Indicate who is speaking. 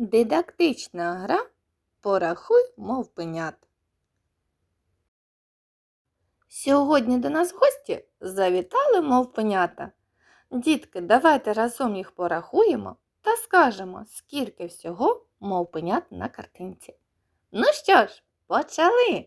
Speaker 1: Дидактична гра Порахуй мовпенят. Сьогодні до нас в гості завітали мовпенята. Дітки, давайте разом їх порахуємо та скажемо, скільки всього мовпенят на картинці. Ну що ж, почали!